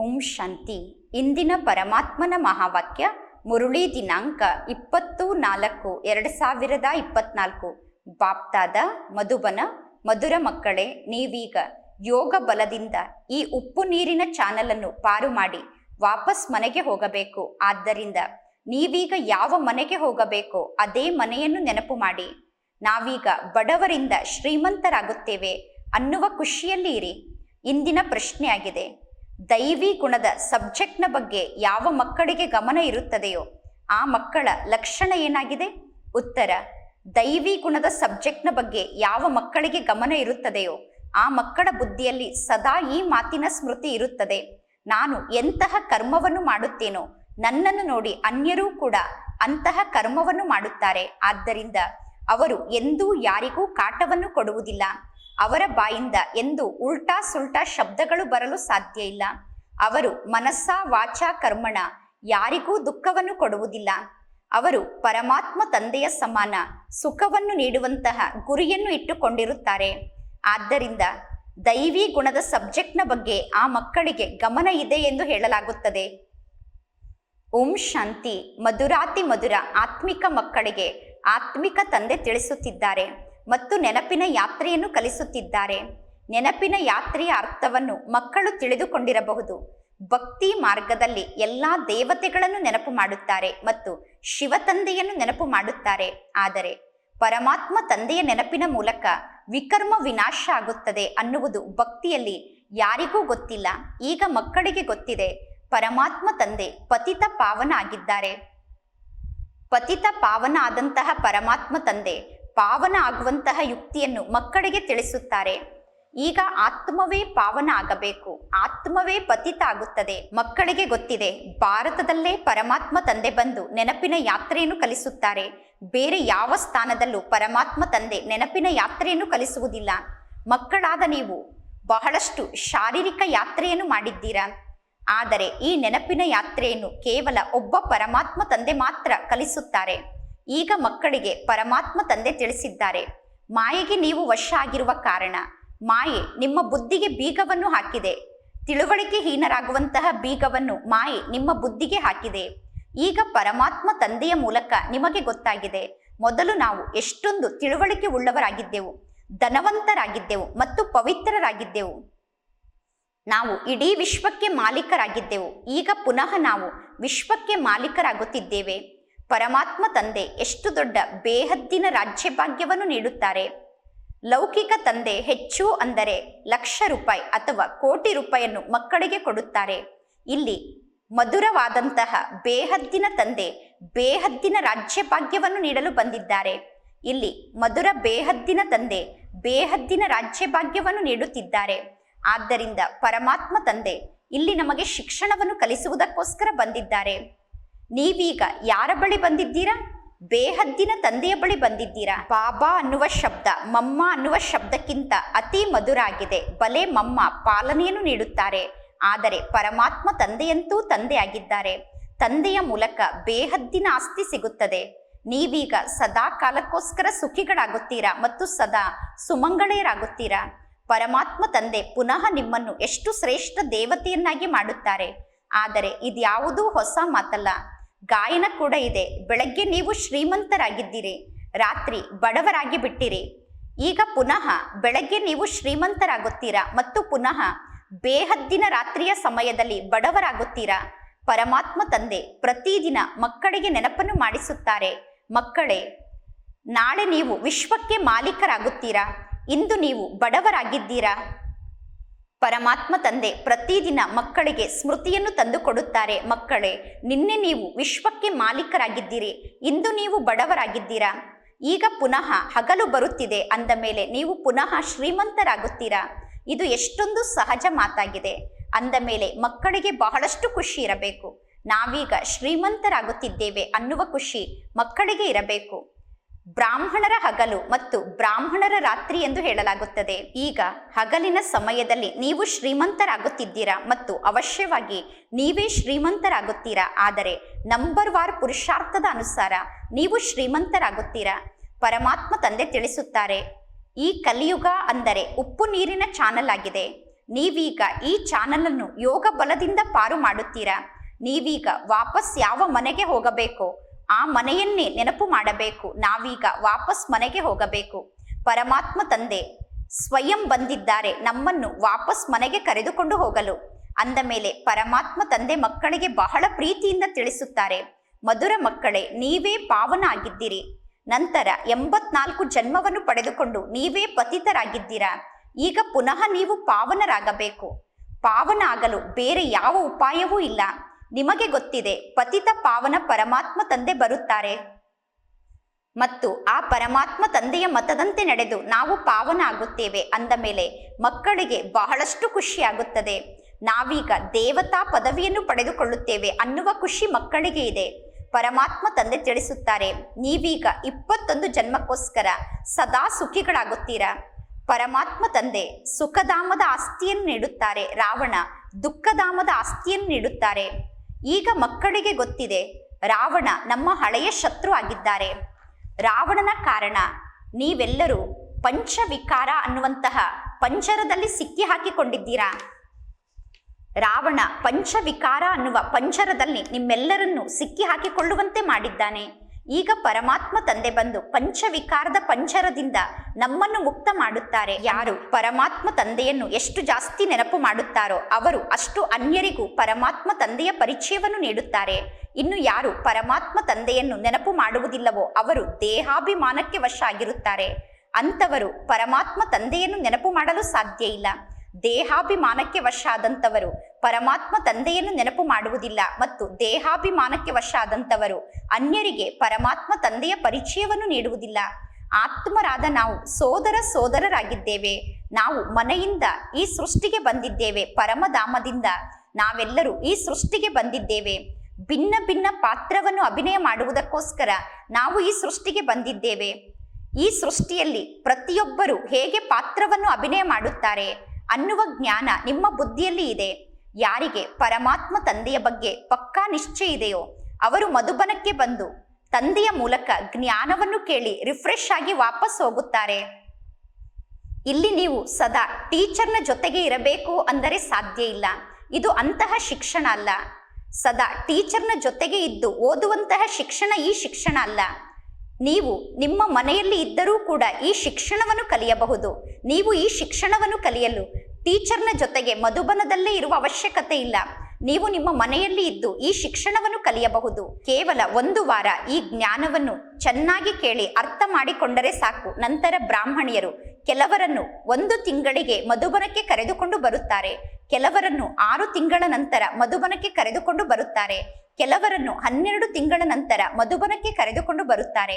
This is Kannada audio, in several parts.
ಓಂ ಶಾಂತಿ. ಇಂದಿನ ಪರಮಾತ್ಮನ ಮಹಾವಾಕ್ಯ ಮುರುಳಿ ದಿನಾಂಕ ಇಪ್ಪತ್ತು ನಾಲ್ಕು ಎರಡು ಸಾವಿರದ ಇಪ್ಪತ್ನಾಲ್ಕು. ಬಾಪ್ತಾದ, ಮಧುಬನ, ಮಧುರ ಮಕ್ಕಳೇ, ನೀವೀಗ ಯೋಗ ಬಲದಿಂದ ಈ ಉಪ್ಪು ನೀರಿನ ಚಾನಲನ್ನು ಪಾರು ಮಾಡಿ ವಾಪಸ್ ಮನೆಗೆ ಹೋಗಬೇಕು. ಆದ್ದರಿಂದ ನೀವೀಗ ಯಾವ ಮನೆಗೆ ಹೋಗಬೇಕು ಅದೇ ಮನೆಯನ್ನು ನೆನಪು ಮಾಡಿ. ನಾವೀಗ ಬಡವರಿಂದ ಶ್ರೀಮಂತರಾಗುತ್ತೇವೆ ಅನ್ನುವ ಖುಷಿಯಲ್ಲಿ ಇರಿ ಇಂದಿನ ಪ್ರಶ್ನೆಯಾಗಿದೆ. ದೈವಿ ಗುಣದ ಸಬ್ಜೆಕ್ಟ್ನ ಬಗ್ಗೆ ಯಾವ ಮಕ್ಕಳಿಗೆ ಗಮನ ಇರುತ್ತದೆಯೋ ಆ ಮಕ್ಕಳ ಲಕ್ಷಣ ಏನಾಗಿದೆ? ಉತ್ತರ, ದೈವಿ ಗುಣದ ಸಬ್ಜೆಕ್ಟ್ನ ಬಗ್ಗೆ ಯಾವ ಮಕ್ಕಳಿಗೆ ಗಮನ ಇರುತ್ತದೆಯೋ ಆ ಮಕ್ಕಳ ಬುದ್ಧಿಯಲ್ಲಿ ಸದಾ ಈ ಮಾತಿನ ಸ್ಮೃತಿ ಇರುತ್ತದೆ. ನಾನು ಎಂತಹ ಕರ್ಮವನ್ನು ಮಾಡುತ್ತೇನೋ ನನ್ನನ್ನು ನೋಡಿ ಅನ್ಯರೂ ಕೂಡ ಅಂತಹ ಕರ್ಮವನ್ನು ಮಾಡುತ್ತಾರೆ. ಆದ್ದರಿಂದ ಅವರು ಎಂದೂ ಯಾರಿಗೂ ಕಾಟವನ್ನು ಕೊಡುವುದಿಲ್ಲ. ಅವರ ಬಾಯಿಂದ ಎಂದು ಉಲ್ಟಾ ಸುಲ್ಟಾ ಶಬ್ದಗಳು ಬರಲು ಸಾಧ್ಯ ಇಲ್ಲ. ಅವರು ಮನಸ್ಸ, ವಾಚ, ಕರ್ಮಣ ಯಾರಿಗೂ ದುಃಖವನ್ನು ಕೊಡುವುದಿಲ್ಲ. ಅವರು ಪರಮಾತ್ಮ ತಂದೆಯ ಸಮಾನ, ಸುಖವನ್ನು ನೀಡುವಂತಹ ಗುರಿಯನ್ನು ಇಟ್ಟುಕೊಂಡಿರುತ್ತಾರೆ. ಆದ್ದರಿಂದ ದೈವಿ ಗುಣದ ಸಬ್ಜೆಕ್ಟ್ನ ಬಗ್ಗೆ ಆ ಮಕ್ಕಳಿಗೆ ಗಮನ ಇದೆ ಎಂದು ಹೇಳಲಾಗುತ್ತದೆ. ಓಂ ಶಾಂತಿ. ಮಧುರಾತಿ ಮಧುರ ಆತ್ಮಿಕ ಮಕ್ಕಳಿಗೆ ಆತ್ಮಿಕ ತಂದೆ ತಿಳಿಸುತ್ತಿದ್ದಾರೆ. ಮತ್ತು ನೆನಪಿನ ಯಾತ್ರೆಯನ್ನು ಕಲಿಸುತ್ತಿದ್ದಾರೆ. ನೆನಪಿನ ಯಾತ್ರೆಯ ಅರ್ಥವನ್ನು ಮಕ್ಕಳು ತಿಳಿದುಕೊಂಡಿರಬಹುದು. ಭಕ್ತಿ ಮಾರ್ಗದಲ್ಲಿ ಎಲ್ಲಾ ದೇವತೆಗಳನ್ನು ನೆನಪು ಮಾಡುತ್ತಾರೆ ಮತ್ತು ಶಿವ ತಂದೆಯನ್ನು ನೆನಪು ಮಾಡುತ್ತಾರೆ. ಆದರೆ ಪರಮಾತ್ಮ ತಂದೆಯ ನೆನಪಿನ ಮೂಲಕ ವಿಕರ್ಮ ವಿನಾಶ ಆಗುತ್ತದೆ ಅನ್ನುವುದು ಭಕ್ತಿಯಲ್ಲಿ ಯಾರಿಗೂ ಗೊತ್ತಿಲ್ಲ. ಈಗ ಮಕ್ಕಳಿಗೆ ಗೊತ್ತಿದೆ, ಪರಮಾತ್ಮ ತಂದೆ ಪತಿತ ಪಾವನ ಆಗಿದ್ದಾರೆ. ಪತಿತ ಪಾವನ ಆದಂತಹ ಪರಮಾತ್ಮ ತಂದೆ ಪಾವನ ಆಗುವಂತಹ ಯುಕ್ತಿಯನ್ನು ಮಕ್ಕಳಿಗೆ ತಿಳಿಸುತ್ತಾರೆ. ಈಗ ಆತ್ಮವೇ ಪಾವನ ಆಗಬೇಕು. ಆತ್ಮವೇ ಪತಿತ ಆಗುತ್ತದೆ. ಮಕ್ಕಳಿಗೆ ಗೊತ್ತಿದೆ, ಭಾರತದಲ್ಲೇ ಪರಮಾತ್ಮ ತಂದೆ ಬಂದು ನೆನಪಿನ ಯಾತ್ರೆಯನ್ನು ಕಲಿಸುತ್ತಾರೆ. ಬೇರೆ ಯಾವ ಸ್ಥಾನದಲ್ಲೂ ಪರಮಾತ್ಮ ತಂದೆ ನೆನಪಿನ ಯಾತ್ರೆಯನ್ನು ಕಲಿಸುವುದಿಲ್ಲ. ಮಕ್ಕಳಾದ ನೀವು ಬಹಳಷ್ಟು ಶಾರೀರಿಕ ಯಾತ್ರೆಯನ್ನು ಮಾಡಿದ್ದೀರಾ? ಆದರೆ ಈ ನೆನಪಿನ ಯಾತ್ರೆಯನ್ನು ಕೇವಲ ಒಬ್ಬ ಪರಮಾತ್ಮ ತಂದೆ ಮಾತ್ರ ಕಲಿಸುತ್ತಾರೆ. ಈಗ ಮಕ್ಕಳಿಗೆ ಪರಮಾತ್ಮ ತಂದೆ ತಿಳಿಸಿದ್ದಾರೆ. ಮಾಯೆಗೆ ನೀವು ವಶ ಆಗಿರುವ ಕಾರಣ. ಮಾಯೆ ನಿಮ್ಮ ಬುದ್ಧಿಗೆ ಬೀಗವನ್ನು ಹಾಕಿದೆ. ತಿಳುವಳಿಕೆ ಹೀನರಾಗುವಂತಹ ಬೀಗವನ್ನು ಮಾಯೆ ನಿಮ್ಮ ಬುದ್ಧಿಗೆ ಹಾಕಿದೆ. ಈಗ ಪರಮಾತ್ಮ ತಂದೆಯ ಮೂಲಕ ನಿಮಗೆ ಗೊತ್ತಾಗಿದೆ. ಮೊದಲು ನಾವು ಎಷ್ಟೊಂದು ತಿಳುವಳಿಕೆ ಉಳ್ಳವರಾಗಿದ್ದೆವು, ಧನವಂತರಾಗಿದ್ದೆವು ಮತ್ತು ಪವಿತ್ರರಾಗಿದ್ದೆವು. ನಾವು ಇಡೀ ವಿಶ್ವಕ್ಕೆ ಮಾಲೀಕರಾಗಿದ್ದೆವು. ಈಗ ಪುನಃ ನಾವು ವಿಶ್ವಕ್ಕೆ ಮಾಲೀಕರಾಗುತ್ತಿದ್ದೇವೆ. ಪರಮಾತ್ಮ ತಂದೆ ಎಷ್ಟು ದೊಡ್ಡ ಬೇಹದ್ದಿನ ರಾಜ್ಯಭಾಗ್ಯವನ್ನು ನೀಡುತ್ತಾರೆ. ಲೌಕಿಕ ತಂದೆ ಹೆಚ್ಚು ಅಂದರೆ ಲಕ್ಷ ರೂಪಾಯಿ ಅಥವಾ ಕೋಟಿ ರೂಪಾಯಿಯನ್ನು ಮಕ್ಕಳಿಗೆ ಕೊಡುತ್ತಾರೆ. ಇಲ್ಲಿ ಮಧುರವಾದಂತಹ ಬೇಹದ್ದಿನ ತಂದೆ ಬೇಹದ್ದಿನ ರಾಜ್ಯಭಾಗ್ಯವನ್ನು ನೀಡಲು ಬಂದಿದ್ದಾರೆ. ಇಲ್ಲಿ ಮಧುರ ಬೇಹದ್ದಿನ ತಂದೆ ಬೇಹದ್ದಿನ ರಾಜ್ಯಭಾಗ್ಯವನ್ನು ನೀಡುತ್ತಿದ್ದಾರೆ. ಆದ್ದರಿಂದ ಪರಮಾತ್ಮ ತಂದೆ ಇಲ್ಲಿ ನಮಗೆ ಶಿಕ್ಷಣವನ್ನು ಕಲಿಸುವುದಕ್ಕೋಸ್ಕರ ಬಂದಿದ್ದಾರೆ. ನೀವೀಗ ಯಾರ ಬಳಿ ಬಂದಿದ್ದೀರಾ? ಬೇಹದ್ದಿನ ತಂದೆಯ ಬಳಿ ಬಂದಿದ್ದೀರಾ? ಬಾಬಾ ಅನ್ನುವ ಶಬ್ದ, ಮಮ್ಮ ಅನ್ನುವ ಶಬ್ದಕ್ಕಿಂತ ಅತಿ ಮಧುರಾಗಿದೆ. ಬಲೆ ಮಮ್ಮ ಪಾಲನೆಯನ್ನು ನೀಡುತ್ತಾರೆ. ಆದರೆ ಪರಮಾತ್ಮ ತಂದೆಯಂತೂ ತಂದೆಯಾಗಿದ್ದಾರೆ. ತಂದೆಯ ಮೂಲಕ ಬೇಹದ್ದಿನ ಆಸ್ತಿ ಸಿಗುತ್ತದೆ. ನೀವೀಗ ಸದಾ ಕಾಲಕ್ಕೋಸ್ಕರ ಸುಖಿಗಳಾಗುತ್ತೀರಾ ಮತ್ತು ಸದಾ ಸುಮಂಗಳೆಯರಾಗುತ್ತೀರಾ? ಪರಮಾತ್ಮ ತಂದೆ ಪುನಃ ನಿಮ್ಮನ್ನು ಎಷ್ಟು ಶ್ರೇಷ್ಠ ದೇವತೆಯನ್ನಾಗಿ ಮಾಡುತ್ತಾರೆ. ಆದರೆ ಇದ್ಯಾವುದೂ ಹೊಸ ಮಾತಲ್ಲ. ಗಾಯನ ಕೂಡ ಇದೆ. ಬೆಳಗ್ಗೆ ನೀವು ಶ್ರೀಮಂತರಾಗಿದ್ದೀರಿ. ರಾತ್ರಿ ಬಡವರಾಗಿ ಬಿಟ್ಟಿರಿ. ಈಗ ಪುನಃ ಬೆಳಗ್ಗೆ ನೀವು ಶ್ರೀಮಂತರಾಗುತ್ತೀರಾ ಮತ್ತು ಪುನಃ ಬೇಹದ್ದಿನ ರಾತ್ರಿಯ ಸಮಯದಲ್ಲಿ ಬಡವರಾಗುತ್ತೀರಾ? ಪರಮಾತ್ಮ ತಂದೆ, ಪ್ರತಿದಿನ ಮಕ್ಕಳಿಗೆ ನೆನಪನ್ನು ಮಾಡಿಸುತ್ತಾರೆ. ಮಕ್ಕಳೇ, ನಾಳೆ ನೀವು ವಿಶ್ವಕ್ಕೆ ಮಾಲೀಕರಾಗುತ್ತೀರಾ? ಇಂದು ನೀವು ಬಡವರಾಗಿದ್ದೀರಾ? ಪರಮಾತ್ಮ ತಂದೆ ಪ್ರತಿದಿನ ಮಕ್ಕಳಿಗೆ ಸ್ಮೃತಿಯನ್ನು ತಂದುಕೊಡುತ್ತಾರೆ. ಮಕ್ಕಳೇ, ನಿನ್ನೆ ನೀವು ವಿಶ್ವಕ್ಕೆ ಮಾಲೀಕರಾಗಿದ್ದೀರಿ. ಇಂದು ನೀವು ಬಡವರಾಗಿದ್ದೀರಾ? ಈಗ ಪುನಃ ಹಗಲು ಬರುತ್ತಿದೆ. ಅಂದ ಮೇಲೆ ನೀವು ಪುನಃ ಶ್ರೀಮಂತರಾಗುತ್ತೀರಾ? ಇದು ಎಷ್ಟೊಂದು ಸಹಜ ಮಾತಾಗಿದೆ. ಅಂದ ಮೇಲೆ ಮಕ್ಕಳಿಗೆ ಬಹಳಷ್ಟು ಖುಷಿ ಇರಬೇಕು. ನಾವೀಗ ಶ್ರೀಮಂತರಾಗುತ್ತಿದ್ದೇವೆ ಅನ್ನುವ ಖುಷಿ ಮಕ್ಕಳಿಗೆ ಇರಬೇಕು. ಬ್ರಾಹ್ಮಣರ ಹಗಲು ಮತ್ತು ಬ್ರಾಹ್ಮಣರ ರಾತ್ರಿ ಎಂದು ಹೇಳಲಾಗುತ್ತದೆ. ಈಗ ಹಗಲಿನ ಸಮಯದಲ್ಲಿ ನೀವು ಶ್ರೀಮಂತರಾಗುತ್ತಿದ್ದೀರಾ ಮತ್ತು ಅವಶ್ಯವಾಗಿ ನೀವೇ ಶ್ರೀಮಂತರಾಗುತ್ತೀರಾ? ಆದರೆ ನಂಬರ್ ವಾರ್ ಪುರುಷಾರ್ಥದ ಅನುಸಾರ ನೀವು ಶ್ರೀಮಂತರಾಗುತ್ತೀರಾ? ಪರಮಾತ್ಮ ತಂದೆ ತಿಳಿಸುತ್ತಾರೆ, ಈ ಕಲಿಯುಗ ಅಂದರೆ ಉಪ್ಪು ನೀರಿನ ಚಾನಲ್ ಆಗಿದೆ. ನೀವೀಗ ಈ ಚಾನಲ್ ಅನ್ನು ಯೋಗ ಬಲದಿಂದ ಪಾರು ಮಾಡುತ್ತೀರಾ? ನೀವೀಗ ವಾಪಸ್ ಯಾವ ಮನೆಗೆ ಹೋಗಬೇಕು? ಆ ಮನೆಯನ್ನೇ ನೆನಪು ಮಾಡಬೇಕು. ನಾವೀಗ ವಾಪಸ್ ಮನೆಗೆ ಹೋಗಬೇಕು. ಪರಮಾತ್ಮ ತಂದೆ, ಸ್ವಯಂ ಬಂದಿದ್ದಾರೆ. ನಮ್ಮನ್ನು ವಾಪಸ್ ಮನೆಗೆ ಕರೆದುಕೊಂಡು ಹೋಗಲು. ಅಂದ ಮೇಲೆ ಪರಮಾತ್ಮ ತಂದೆ ಮಕ್ಕಳಿಗೆ ಬಹಳ ಪ್ರೀತಿಯಿಂದ ತಿಳಿಸುತ್ತಾರೆ. ಮಧುರ ಮಕ್ಕಳೇ, ನೀವೇ ಪಾವನ ಆಗಿದ್ದೀರಿ ನಂತರ ಎಂಬತ್ನಾಲ್ಕು ಜನ್ಮವನ್ನು ಪಡೆದುಕೊಂಡು ನೀವೇ ಪತಿತರಾಗಿದ್ದೀರಾ? ಈಗ ಪುನಃ ನೀವು ಪಾವನರಾಗಬೇಕು. ಪಾವನ ಆಗಲು ಬೇರೆ ಯಾವ ಉಪಾಯವೂ ಇಲ್ಲ. ನಿಮಗೆ ಗೊತ್ತಿದೆ, ಪತಿತ ಪಾವನ ಪರಮಾತ್ಮ ತಂದೆ ಬರುತ್ತಾರೆ. ಮತ್ತು ಆ ಪರಮಾತ್ಮ ತಂದೆಯ ಮತದಂತೆ ನಡೆದು ನಾವು ಪಾವನ ಆಗುತ್ತೇವೆ ಅಂದ ಮೇಲೆ ಮಕ್ಕಳಿಗೆ ಬಹಳಷ್ಟು ಖುಷಿಯಾಗುತ್ತದೆ. ನಾವೀಗ ದೇವತಾ ಪದವಿಯನ್ನು ಪಡೆದುಕೊಳ್ಳುತ್ತೇವೆ ಅನ್ನುವ ಖುಷಿ ಮಕ್ಕಳಿಗೆ ಇದೆ. ಪರಮಾತ್ಮ ತಂದೆ ತಿಳಿಸುತ್ತಾರೆ, ನೀವೀಗ ಇಪ್ಪತ್ತೊಂದು ಜನ್ಮಕ್ಕೋಸ್ಕರ ಸದಾ ಸುಖಿಗಳಾಗುತ್ತೀರಾ? ಪರಮಾತ್ಮ ತಂದೆ ಸುಖಧಾಮದ ಆಸ್ತಿಯನ್ನು ನೀಡುತ್ತಾರೆ, ರಾವಣ ದುಃಖಧಾಮದ ಆಸ್ತಿಯನ್ನು ನೀಡುತ್ತಾರೆ. ಈಗ ಮಕ್ಕಳಿಗೆ ಗೊತ್ತಿದೆ, ರಾವಣ ನಮ್ಮ ಹಳೆಯ ಶತ್ರು ಆಗಿದ್ದಾರೆ. ರಾವಣನ ಕಾರಣ, ನೀವೆಲ್ಲರೂ ಪಂಚವಿಕಾರ ಅನ್ನುವಂತಹ ಪಂಚರದಲ್ಲಿ ಸಿಕ್ಕಿ ಹಾಕಿಕೊಂಡಿದ್ದೀರಾ? ರಾವಣ ಪಂಚವಿಕಾರ ಅನ್ನುವ ಪಂಚರದಲ್ಲಿ ನಿಮ್ಮೆಲ್ಲರನ್ನು ಸಿಕ್ಕಿ ಹಾಕಿಕೊಳ್ಳುವಂತೆ ಮಾಡಿದ್ದಾನೆ. ಈಗ ಪರಮಾತ್ಮ ತಂದೆ ಬಂದು ಪಂಚವಿಕಾರದ ಪಂಚರದಿಂದ ನಮ್ಮನ್ನು ಮುಕ್ತ ಮಾಡುತ್ತಾರೆ. ಯಾರು ಪರಮಾತ್ಮ ತಂದೆಯನ್ನು ಎಷ್ಟು ಜಾಸ್ತಿ ನೆನಪು ಮಾಡುತ್ತಾರೋ ಅವರು ಅಷ್ಟು ಅನ್ಯರಿಗೂ ಪರಮಾತ್ಮ ತಂದೆಯ ಪರಿಚಯವನ್ನು ನೀಡುತ್ತಾರೆ. ಇನ್ನು ಯಾರು ಪರಮಾತ್ಮ ತಂದೆಯನ್ನು ನೆನಪು ಮಾಡುವುದಿಲ್ಲವೋ ಅವರು ದೇಹಾಭಿಮಾನಕ್ಕೆ ವಶ ಆಗಿರುತ್ತಾರೆ. ಅಂಥವರು ಪರಮಾತ್ಮ ತಂದೆಯನ್ನು ನೆನಪು ಮಾಡಲು ಸಾಧ್ಯ ಇಲ್ಲ. ದೇಹಾಭಿಮಾನಕ್ಕೆ ವಶ ಆದಂಥವರು ಪರಮಾತ್ಮ ತಂದೆಯನ್ನು ನೆನಪು ಮಾಡುವುದಿಲ್ಲ ಮತ್ತು ದೇಹಾಭಿಮಾನಕ್ಕೆ ವಶ ಆದಂಥವರು ಅನ್ಯರಿಗೆ ಪರಮಾತ್ಮ ತಂದೆಯ ಪರಿಚಯವನ್ನು ನೀಡುವುದಿಲ್ಲ. ಆತ್ಮರಾದ ನಾವು ಸೋದರ ಸೋದರರಾಗಿದ್ದೇವೆ. ನಾವು ಮನೆಯಿಂದ ಈ ಸೃಷ್ಟಿಗೆ ಬಂದಿದ್ದೇವೆ, ಪರಮಧಾಮದಿಂದ. ನಾವೆಲ್ಲರೂ ಈ ಸೃಷ್ಟಿಗೆ ಬಂದಿದ್ದೇವೆ. ಭಿನ್ನ ಭಿನ್ನ ಪಾತ್ರವನ್ನು ಅಭಿನಯ ಮಾಡುವುದಕ್ಕೋಸ್ಕರ ನಾವು ಈ ಸೃಷ್ಟಿಗೆ ಬಂದಿದ್ದೇವೆ. ಈ ಸೃಷ್ಟಿಯಲ್ಲಿ ಪ್ರತಿಯೊಬ್ಬರು ಹೇಗೆ ಪಾತ್ರವನ್ನು ಅಭಿನಯ ಮಾಡುತ್ತಾರೆ? ಅನ್ನುವ ಜ್ಞಾನ ನಿಮ್ಮ ಬುದ್ಧಿಯಲ್ಲಿ ಇದೆ. ಯಾರಿಗೆ ಪರಮಾತ್ಮ ತಂದೆಯ ಬಗ್ಗೆ ಪಕ್ಕಾ ನಿಶ್ಚಯ ಇದೆಯೋ, ಅವರು ಮಧುಬನಕ್ಕೆ ಬಂದು ತಂದೆಯ ಮೂಲಕ ಜ್ಞಾನವನ್ನು ಕೇಳಿ ರಿಫ್ರೆಶ್ ಆಗಿ ವಾಪಸ್ ಹೋಗುತ್ತಾರೆ. ಇಲ್ಲಿ ನೀವು ಸದಾ ಟೀಚರ್ನ ಜೊತೆಗೆ ಇರಬೇಕು ಅಂದರೆ ಸಾಧ್ಯ ಇಲ್ಲ. ಇದು ಅಂತಹ ಶಿಕ್ಷಣ ಅಲ್ಲ. ಸದಾ ಟೀಚರ್ನ ಜೊತೆಗೆ ಇದ್ದು ಓದುವಂತಹ ಶಿಕ್ಷಣ ಈ ಶಿಕ್ಷಣ ಅಲ್ಲ. ನೀವು ನಿಮ್ಮ ಮನೆಯಲ್ಲಿ ಇದ್ದರೂ ಕೂಡ ಈ ಶಿಕ್ಷಣವನ್ನು ಕಲಿಯಬಹುದು. ನೀವು ಈ ಶಿಕ್ಷಣವನ್ನು ಕಲಿಯಲು ಟೀಚರ್ನ ಜೊತೆಗೆ ಮಧುಬನದಲ್ಲೇ ಇರುವ ಅವಶ್ಯಕತೆ ಇಲ್ಲ. ನೀವು ನಿಮ್ಮ ಮನೆಯಲ್ಲಿ ಇದ್ದು ಈ ಶಿಕ್ಷಣವನ್ನು ಕಲಿಯಬಹುದು. ಕೇವಲ ಒಂದು ವಾರ ಈ ಜ್ಞಾನವನ್ನು ಚೆನ್ನಾಗಿ ಕೇಳಿ ಅರ್ಥ ಮಾಡಿಕೊಂಡರೆ ಸಾಕು. ನಂತರ ಬ್ರಾಹ್ಮಣಿಯರು ಕೆಲವರನ್ನು ಒಂದು ತಿಂಗಳಿಗೆ ಮಧುಬನಕ್ಕೆ ಕರೆದುಕೊಂಡು ಬರುತ್ತಾರೆ. ಕೆಲವರನ್ನು ಆರು ತಿಂಗಳ ನಂತರ ಮಧುಬನಕ್ಕೆ ಕರೆದುಕೊಂಡು ಬರುತ್ತಾರೆ. ಕೆಲವರನ್ನು ಹನ್ನೆರಡು ತಿಂಗಳ ನಂತರ ಮಧುಬನಕ್ಕೆ ಕರೆದುಕೊಂಡು ಬರುತ್ತಾರೆ.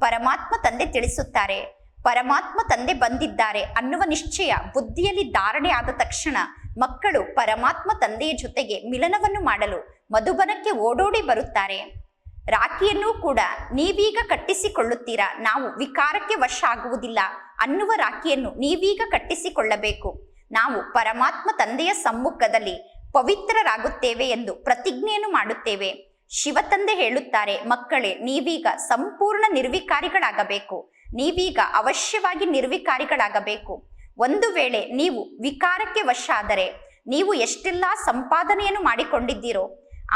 ಪರಮಾತ್ಮ ತಂದೆ ತಿಳಿಸುತ್ತಾರೆ. ಪರಮಾತ್ಮ ತಂದೆ ಬಂದಿದ್ದಾರೆ ಅನ್ನುವ ನಿಶ್ಚಯ ಬುದ್ಧಿಯಲ್ಲಿ ಧಾರಣೆ ಆದ ತಕ್ಷಣ ಮಕ್ಕಳು ಪರಮಾತ್ಮ ತಂದೆಯ ಜೊತೆಗೆ ಮಿಲನವನ್ನು ಮಾಡಲು ಮಧುಬನಕ್ಕೆ ಓಡೋಡಿ ಬರುತ್ತಾರೆ. ರಾಖಿಯನ್ನೂ ಕೂಡ ನೀವೀಗ ಕಟ್ಟಿಸಿಕೊಳ್ಳುತ್ತೀರಾ? ನಾವು ವಿಕಾರಕ್ಕೆ ವಶ ಆಗುವುದಿಲ್ಲ ಅನ್ನುವ ರಾಖಿಯನ್ನು ನೀವೀಗ ಕಟ್ಟಿಸಿಕೊಳ್ಳಬೇಕು. ನಾವು ಪರಮಾತ್ಮ ತಂದೆಯ ಸಮ್ಮುಖದಲ್ಲಿ ಪವಿತ್ರರಾಗುತ್ತೇವೆ ಎಂದು ಪ್ರತಿಜ್ಞೆಯನ್ನು ಮಾಡುತ್ತೇವೆ. ಶಿವತಂದೆ ಹೇಳುತ್ತಾರೆ, ಮಕ್ಕಳೇ, ನೀವೀಗ ಸಂಪೂರ್ಣ ನಿರ್ವಿಕಾರಿಗಳಾಗಬೇಕು. ನೀವೀಗ ಅವಶ್ಯವಾಗಿ ನಿರ್ವಿಕಾರಿಗಳಾಗಬೇಕು. ಒಂದು ವೇಳೆ ನೀವು ವಿಕಾರಕ್ಕೆ ವಶ ಆದರೆ ನೀವು ಎಷ್ಟೆಲ್ಲ ಸಂಪಾದನೆಯನ್ನು ಮಾಡಿಕೊಂಡಿದ್ದೀರೋ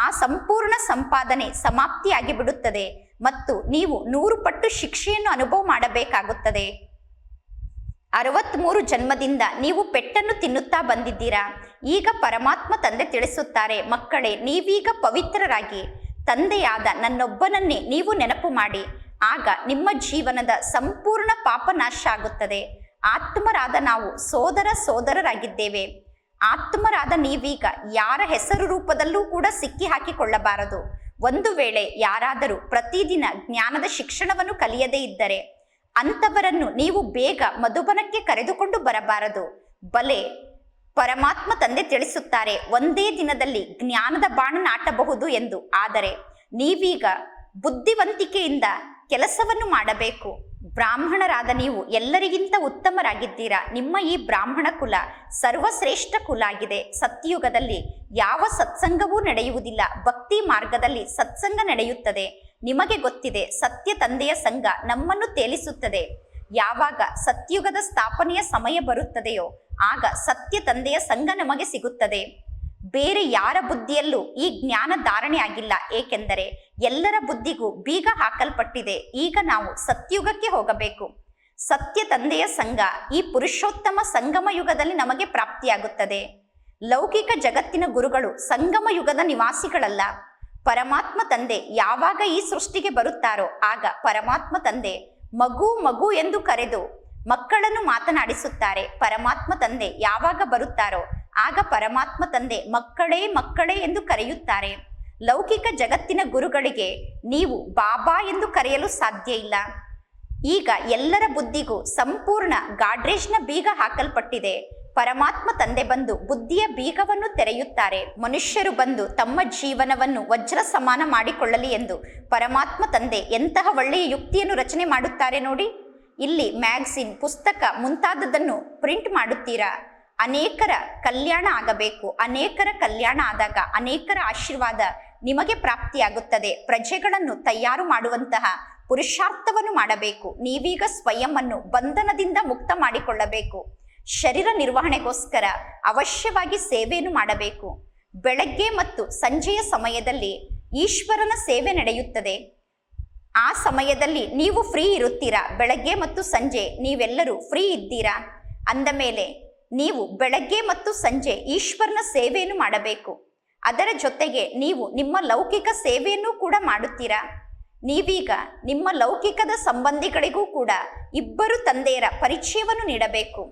ಆ ಸಂಪೂರ್ಣ ಸಂಪಾದನೆ ಸಮಾಪ್ತಿಯಾಗಿ ಬಿಡುತ್ತದೆ ಮತ್ತು ನೀವು ನೂರು ಪಟ್ಟು ಶಿಕ್ಷೆಯನ್ನು ಅನುಭವ ಮಾಡಬೇಕಾಗುತ್ತದೆ. ಅರವತ್ಮೂರು ಜನ್ಮದಿಂದ ನೀವು ಪೆಟ್ಟನ್ನು ತಿನ್ನುತ್ತಾ ಬಂದಿದ್ದೀರಾ? ಈಗ ಪರಮಾತ್ಮ ತಂದೆ ತಿಳಿಸುತ್ತಾರೆ, ಮಕ್ಕಳೇ, ನೀವೀಗ ಪವಿತ್ರರಾಗಿ, ತಂದೆಯಾದ ನನ್ನೊಬ್ಬನನ್ನೇ ನೀವು ನೆನಪು ಮಾಡಿ, ಆಗ ನಿಮ್ಮ ಜೀವನದ ಸಂಪೂರ್ಣ ಪಾಪನಾಶ ಆಗುತ್ತದೆ ಆತ್ಮರಾದ ನಾವು ಸೋದರ ಸೋದರರಾಗಿದ್ದೇವೆ. ಆತ್ಮರಾದ ನೀವೀಗ ಯಾರ ಹೆಸರು ರೂಪದಲ್ಲೂ ಕೂಡ ಸಿಕ್ಕಿ ಹಾಕಿಕೊಳ್ಳಬಾರದು. ಒಂದು ವೇಳೆ ಯಾರಾದರೂ ಪ್ರತಿದಿನ ಜ್ಞಾನದ ಶಿಕ್ಷಣವನ್ನು ಕಲಿಯದೇ ಇದ್ದರೆ, ಅಂಥವರನ್ನು ನೀವು ಬೇಗ ಮಧುಬನಕ್ಕೆ ಕರೆದುಕೊಂಡು ಬರಬಾರದು. ಬಲೆ ಪರಮಾತ್ಮ ತಂದೆ ತಿಳಿಸುತ್ತಾರೆ, ಒಂದೇ ದಿನದಲ್ಲಿ ಜ್ಞಾನದ ಬಾಣ ನಾಟಬಹುದು ಎಂದು. ಆದರೆ ನೀವೀಗ ಬುದ್ಧಿವಂತಿಕೆಯಿಂದ ಕೆಲಸವನ್ನು ಮಾಡಬೇಕು. ಬ್ರಾಹ್ಮಣರಾದ ನೀವು ಎಲ್ಲರಿಗಿಂತ ಉತ್ತಮರಾಗಿದ್ದೀರಾ? ನಿಮ್ಮ ಈ ಬ್ರಾಹ್ಮಣ ಕುಲ ಸರ್ವಶ್ರೇಷ್ಠ ಕುಲ ಆಗಿದೆ. ಸತ್ಯಯುಗದಲ್ಲಿ ಯಾವ ಸತ್ಸಂಗವೂ ನಡೆಯುವುದಿಲ್ಲ. ಭಕ್ತಿ ಮಾರ್ಗದಲ್ಲಿ ಸತ್ಸಂಗ ನಡೆಯುತ್ತದೆ. ನಿಮಗೆ ಗೊತ್ತಿದೆ, ಸತ್ಯ ತಂದೆಯ ಸಂಘ ನಮ್ಮನ್ನು ತೇಲಿಸುತ್ತದೆ. ಯಾವಾಗ ಸತ್ಯುಗದ ಸ್ಥಾಪನೆಯ ಸಮಯ ಬರುತ್ತದೆಯೋ, ಆಗ ಸತ್ಯ ತಂದೆಯ ಸಂಘ ನಮಗೆ ಸಿಗುತ್ತದೆ. ಬೇರೆ ಯಾರ ಬುದ್ಧಿಯಲ್ಲೂ ಈ ಜ್ಞಾನ ಧಾರಣೆ ಆಗಿಲ್ಲ. ಏಕೆಂದರೆ ಎಲ್ಲರ ಬುದ್ಧಿಗೂ ಬೀಗ ಹಾಕಲ್ಪಟ್ಟಿದೆ. ಈಗ ನಾವು ಸತ್ಯುಗಕ್ಕೆ ಹೋಗಬೇಕು. ಸತ್ಯ ತಂದೆಯ ಸಂಘ ಈ ಪುರುಷೋತ್ತಮ ಸಂಗಮ ಯುಗದಲ್ಲಿ ನಮಗೆ ಪ್ರಾಪ್ತಿಯಾಗುತ್ತದೆ. ಲೌಕಿಕ ಜಗತ್ತಿನ ಗುರುಗಳು ಸಂಗಮ ಯುಗದ ನಿವಾಸಿಗಳಲ್ಲ. ಪರಮಾತ್ಮ ತಂದೆ ಯಾವಾಗ ಈ ಸೃಷ್ಟಿಗೆ ಬರುತ್ತಾರೋ ಆಗ ಪರಮಾತ್ಮ ತಂದೆ ಮಗು ಮಗು ಎಂದು ಕರೆದು ಮಕ್ಕಳನ್ನು ಮಾತನಾಡಿಸುತ್ತಾರೆ. ಪರಮಾತ್ಮ ತಂದೆ ಯಾವಾಗ ಬರುತ್ತಾರೋ ಆಗ ಪರಮಾತ್ಮ ತಂದೆ ಮಕ್ಕಳೇ ಮಕ್ಕಳೇ ಎಂದು ಕರೆಯುತ್ತಾರೆ. ಲೌಕಿಕ ಜಗತ್ತಿನ ಗುರುಗಳಿಗೆ ನೀವು ಬಾಬಾ ಎಂದು ಕರೆಯಲು ಸಾಧ್ಯ ಇಲ್ಲ. ಈಗ ಎಲ್ಲರ ಬುದ್ಧಿಗೂ ಸಂಪೂರ್ಣ ಗಾಡ್ರೇಜ್ನ ಬೀಗ ಹಾಕಲ್ಪಟ್ಟಿದೆ. ಪರಮಾತ್ಮ ತಂದೆ ಬಂದು ಬುದ್ಧಿಯ ಬೀಗವನ್ನು ತೆರೆಯುತ್ತಾರೆ. ಮನುಷ್ಯರು ಬಂದು ತಮ್ಮ ಜೀವನವನ್ನು ವಜ್ರ ಸಮಾನ ಮಾಡಿಕೊಳ್ಳಲಿ ಎಂದು ಪರಮಾತ್ಮ ತಂದೆ ಎಂತಹ ಒಳ್ಳೆಯ ಯುಕ್ತಿಯನ್ನು ರಚನೆ ಮಾಡುತ್ತಾರೆ ನೋಡಿ. ಇಲ್ಲಿ ಮ್ಯಾಗ್ಸಿನ್ ಪುಸ್ತಕ ಮುಂತಾದದನ್ನು ಪ್ರಿಂಟ್ ಮಾಡುತ್ತೀರಾ? ಅನೇಕರ ಕಲ್ಯಾಣ ಆಗಬೇಕು. ಅನೇಕರ ಕಲ್ಯಾಣ ಆದಾಗ ಅನೇಕರ ಆಶೀರ್ವಾದ ನಿಮಗೆ ಪ್ರಾಪ್ತಿಯಾಗುತ್ತದೆ. ಪ್ರಜೆಗಳನ್ನು ತಯಾರು ಮಾಡುವಂತಹ ಪುರುಷಾರ್ಥವನ್ನು ಮಾಡಬೇಕು. ನೀವೀಗ ಸ್ವಯಂ ಅನ್ನು ಬಂಧನದಿಂದ ಮುಕ್ತ ಮಾಡಿಕೊಳ್ಳಬೇಕು. ಶರೀರ ನಿರ್ವಹಣೆಗೋಸ್ಕರ ಅವಶ್ಯವಾಗಿ ಸೇವೆಯನ್ನು ಮಾಡಬೇಕು. ಬೆಳಗ್ಗೆ ಮತ್ತು ಸಂಜೆಯ ಸಮಯದಲ್ಲಿ ಈಶ್ವರನ ಸೇವೆ ನಡೆಯುತ್ತದೆ. ಆ ಸಮಯದಲ್ಲಿ ನೀವು ಫ್ರೀ ಇರುತ್ತೀರಾ? ಬೆಳಗ್ಗೆ ಮತ್ತು ಸಂಜೆ ನೀವೆಲ್ಲರೂ ಫ್ರೀ ಇದ್ದೀರಾ? ಅಂದ ಮೇಲೆ ನೀವು ಬೆಳಗ್ಗೆ ಮತ್ತು ಸಂಜೆ ಈಶ್ವರನ ಸೇವೆಯನ್ನು ಮಾಡಬೇಕು. ಅದರ ಜೊತೆಗೆ ನೀವು ನಿಮ್ಮ ಲೌಕಿಕ ಸೇವೆಯನ್ನು ಕೂಡ ಮಾಡುತ್ತೀರಾ? ನೀವೀಗ ನಿಮ್ಮ ಲೌಕಿಕದ ಸಂಬಂಧಿಗಳಿಗೂ ಕೂಡ ಇಬ್ಬರು ತಂದೆಯರ ಪರಿಚಯವನ್ನು ನೀಡಬೇಕು.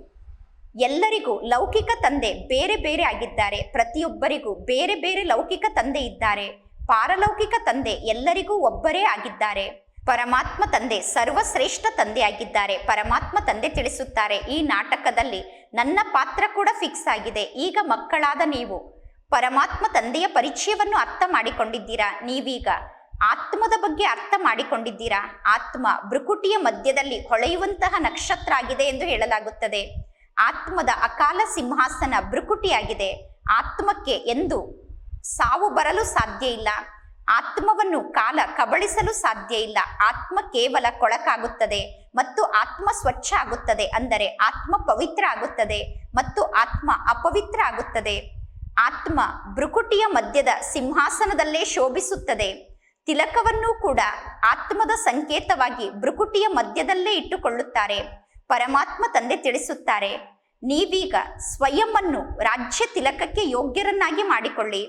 ಎಲ್ಲರಿಗೂ ಲೌಕಿಕ ತಂದೆ ಬೇರೆ ಬೇರೆ ಆಗಿದ್ದಾರೆ. ಪ್ರತಿಯೊಬ್ಬರಿಗೂ ಬೇರೆ ಬೇರೆ ಲೌಕಿಕ ತಂದೆ ಇದ್ದಾರೆ. ಪಾರಲೌಕಿಕ ತಂದೆ ಎಲ್ಲರಿಗೂ ಒಬ್ಬರೇ ಆಗಿದ್ದಾರೆ. ಪರಮಾತ್ಮ ತಂದೆ ಸರ್ವಶ್ರೇಷ್ಠ ತಂದೆಯಾಗಿದ್ದಾರೆ ಪರಮಾತ್ಮ ತಂದೆ ತಿಳಿಸುತ್ತಾರೆ. ಈ ನಾಟಕದಲ್ಲಿ ನನ್ನ ಪಾತ್ರ ಕೂಡ ಫಿಕ್ಸ್ ಆಗಿದೆ. ಈಗ ಮಕ್ಕಳಾದ ನೀವು. ಪರಮಾತ್ಮ ತಂದೆಯ ಪರಿಚಯವನ್ನು ಅರ್ಥ ಮಾಡಿಕೊಂಡಿದ್ದೀರಾ? ನೀವೀಗ. ಆತ್ಮದ ಬಗ್ಗೆ ಅರ್ಥ ಮಾಡಿಕೊಂಡಿದ್ದೀರಾ? ಆತ್ಮ ಭ್ರುಕುಟಿಯ ಮಧ್ಯದಲ್ಲಿ ಹೊಳೆಯುವಂತಹ ನಕ್ಷತ್ರ ಆಗಿದೆ ಎಂದು ಹೇಳಲಾಗುತ್ತದೆ. ಆತ್ಮದ ಅಕಾಲ ಸಿಂಹಾಸನ ಭ್ರುಕುಟಿಯಾಗಿದೆ ಆತ್ಮಕ್ಕೆ ಎಂದು ಸಾವು ಬರಲು ಸಾಧ್ಯ ಇಲ್ಲ. ಆತ್ಮವನ್ನು ಕಾಲ ಕಬಳಿಸಲು ಸಾಧ್ಯ ಇಲ್ಲ. ಆತ್ಮ ಕೇವಲ ಕೊಳಕಾಗುತ್ತದೆ ಮತ್ತು ಆತ್ಮ ಸ್ವಚ್ಛ ಆಗುತ್ತದೆ ಅಂದರೆ ಆತ್ಮ ಪವಿತ್ರ ಆಗುತ್ತದೆ ಮತ್ತು ಆತ್ಮ ಅಪವಿತ್ರ ಆಗುತ್ತದೆ. ಆತ್ಮ ಭ್ರುಕುಟಿಯ ಮಧ್ಯದ ಸಿಂಹಾಸನದಲ್ಲೇ ಶೋಭಿಸುತ್ತದೆ. ತಿಲಕವನ್ನು ಕೂಡ ಆತ್ಮದ ಸಂಕೇತವಾಗಿ ಭ್ರುಕುಟಿಯ ಮಧ್ಯದಲ್ಲೇ ಇಟ್ಟುಕೊಳ್ಳುತ್ತಾರೆ. ಪರಮಾತ್ಮ ತಂದೆ ತಿಳಿಸುತ್ತಾರೆ, ನೀವೀಗ ಸ್ವಯಂ ಅನ್ನು ರಾಜ್ಯ ತಿಲಕಕ್ಕೆ ಯೋಗ್ಯರನ್ನಾಗಿ ಮಾಡಿಕೊಳ್ಳಿ.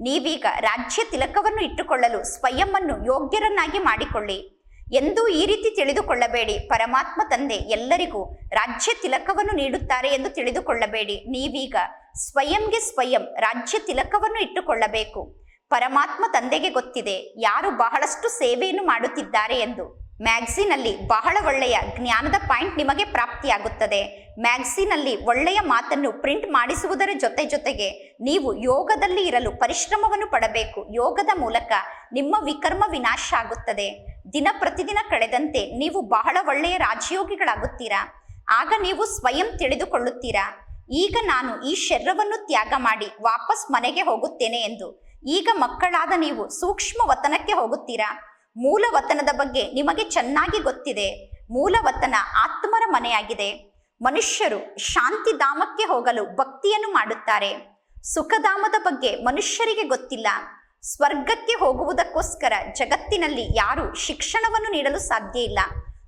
ನೀವೀಗ ರಾಜ್ಯ ತಿಲಕವನ್ನು ಇಟ್ಟುಕೊಳ್ಳಲು ಸ್ವಯಂವನ್ನು ಯೋಗ್ಯರನ್ನಾಗಿ ಮಾಡಿಕೊಳ್ಳಿ. ಎಂದೂ ಈ ರೀತಿ ತಿಳಿದುಕೊಳ್ಳಬೇಡಿ. ಪರಮಾತ್ಮ ತಂದೆ ಎಲ್ಲರಿಗೂ ರಾಜ್ಯ ತಿಲಕವನ್ನು ನೀಡುತ್ತಾರೆ ಎಂದು ತಿಳಿದುಕೊಳ್ಳಬೇಡಿ. ನೀವೀಗ ಸ್ವಯಂಗೆ ಸ್ವಯಂ ರಾಜ್ಯ ತಿಲಕವನ್ನು ಇಟ್ಟುಕೊಳ್ಳಬೇಕು. ಪರಮಾತ್ಮ ತಂದೆಗೆ ಗೊತ್ತಿದೆ ಯಾರು ಬಹಳಷ್ಟು ಸೇವೆಯನ್ನು ಮಾಡುತ್ತಿದ್ದಾರೆ ಎಂದು. ಮ್ಯಾಗ್ಝಿನ್ ಅಲ್ಲಿ ಬಹಳ ಒಳ್ಳೆಯ ಜ್ಞಾನದ ಪಾಯಿಂಟ್ ನಿಮಗೆ ಪ್ರಾಪ್ತಿಯಾಗುತ್ತದೆ. ಮ್ಯಾಗ್ಝಿನ್ ಅಲ್ಲಿ ಒಳ್ಳೆಯ ಮಾತನ್ನು ಪ್ರಿಂಟ್ ಮಾಡಿಸುವುದರ ಜೊತೆ ಜೊತೆಗೆ ನೀವು ಯೋಗದಲ್ಲಿ ಇರಲು ಪರಿಶ್ರಮವನ್ನು ಪಡಬೇಕು. ಯೋಗದ ಮೂಲಕ ನಿಮ್ಮ ವಿಕರ್ಮ ವಿನಾಶ ಆಗುತ್ತದೆ. ದಿನ ಪ್ರತಿದಿನ ಕಳೆದಂತೆ ನೀವು ಬಹಳ ಒಳ್ಳೆಯ ರಾಜಯೋಗಿಗಳಾಗುತ್ತೀರಾ? ಆಗ ನೀವು ಸ್ವಯಂ ತಿಳಿದುಕೊಳ್ಳುತ್ತೀರಾ? ಈಗ ನಾನು ಈ ಶರೀರವನ್ನು ತ್ಯಾಗ ಮಾಡಿ ವಾಪಸ್ ಮನೆಗೆ ಹೋಗುತ್ತೇನೆ ಎಂದು. ಈಗ ಮಕ್ಕಳಾದ ನೀವು ಸೂಕ್ಷ್ಮ ವತನಕ್ಕೆ ಹೋಗುತ್ತೀರಾ? ಮೂಲ ವತನದ ಬಗ್ಗೆ ನಿಮಗೆ ಚೆನ್ನಾಗಿ ಗೊತ್ತಿದೆ. ಮೂಲ ವತನ ಆತ್ಮರ ಮನೆಯಾಗಿದೆ. ಮನುಷ್ಯರು ಶಾಂತಿಧಾಮಕ್ಕೆ ಹೋಗಲು ಭಕ್ತಿಯನ್ನು ಮಾಡುತ್ತಾರೆ. ಸುಖಧಾಮದ ಬಗ್ಗೆ ಮನುಷ್ಯರಿಗೆ ಗೊತ್ತಿಲ್ಲ. ಸ್ವರ್ಗಕ್ಕೆ ಹೋಗುವುದಕ್ಕೋಸ್ಕರ ಜಗತ್ತಿನಲ್ಲಿ ಯಾರು ಶಿಕ್ಷಣವನ್ನು ನೀಡಲು ಸಾಧ್ಯ ಇಲ್ಲ.